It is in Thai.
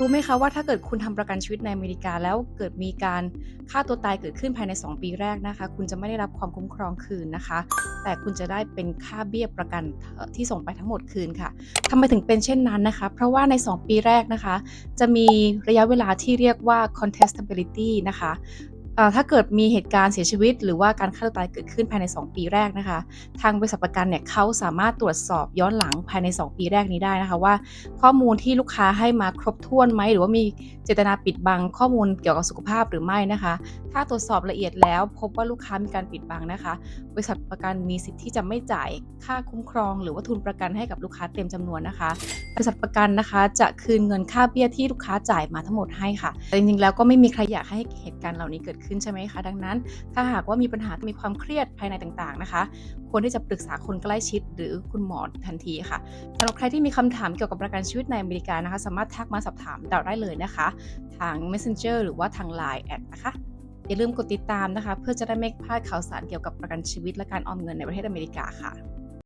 รู้ไหมคะว่าถ้าเกิดคุณทำประกันชีวิตในอเมริกาแล้วเกิดมีการฆ่าตัวตายเกิดขึ้นภายใน 2 ปีแรกนะคะ คุณจะไม่ได้รับความคุ้มครองคืนนะคะ แต่คุณจะได้เป็นค่าเบี้ยประกันที่ส่งไปทั้งหมดคืนค่ะทำไมถึงเป็นเช่นนั้นนะคะ เพราะว่าใน 2 ปีแรกนะคะ จะมีระยะเวลาที่เรียกว่า contestability นะคะ ถ้าเกิดมีเหตุการณ์เสียชีวิต หรือว่าการฆ่าตัวตายเกิดขึ้นภายใน 2 ปีแรกนะคะ ทางบริษัทประกันเนี่ยเขาสามารถตรวจสอบย้อนหลังภายใน 2 ปีแรกนี้ได้นะคะว่า ข้อมูลที่ลูกค้าให้มาครบถ้วนไหม หรือว่ามีเจตนาปิดบังข้อมูลเกี่ยวกับสุขภาพหรือไม่นะคะ ถ้าตรวจสอบละเอียดแล้ว พบว่าลูกค้ามีการปิดบังนะคะ บริษัทประกันมีสิทธิ์ที่จะไม่จ่าย ค่าคุ้มครอง หรือว่าทุนประกันให้กับลูกค้าเต็มจำนวนนะคะบริษัทประกันนะคะ จะคืนเงินค่าเบี้ยที่ลูกค้าจ่ายมาทั้งหมดให้ค่ะแต่จริงๆแล้วก็ไม่มีใครอยากให้เหตุการณ์เหล่านี้เกิดขึ้นใช่ไหมคะดังนั้น ถ้าหากว่ามีปัญหามีความเครียดภายในต่างๆนะคะควรที่จะปรึกษาคนใกล้ชิด หรือคุณหมอทันทีค่ะสำหรับใครที่มีคำถามเกี่ยวกับประกันชีวิตในอเมริกานะคะ สามารถทักมาสอบถามเราได้เลยนะคะ ทาง Messenger หรือว่าทาง Line แอดนะคะอย่าลืมกดติดตามนะคะ เพื่อจะได้ไม่พลาดข่าวสารเกี่ยวกับประกันชีวิตและการออมเงินในประเทศอเมริกาค่ะ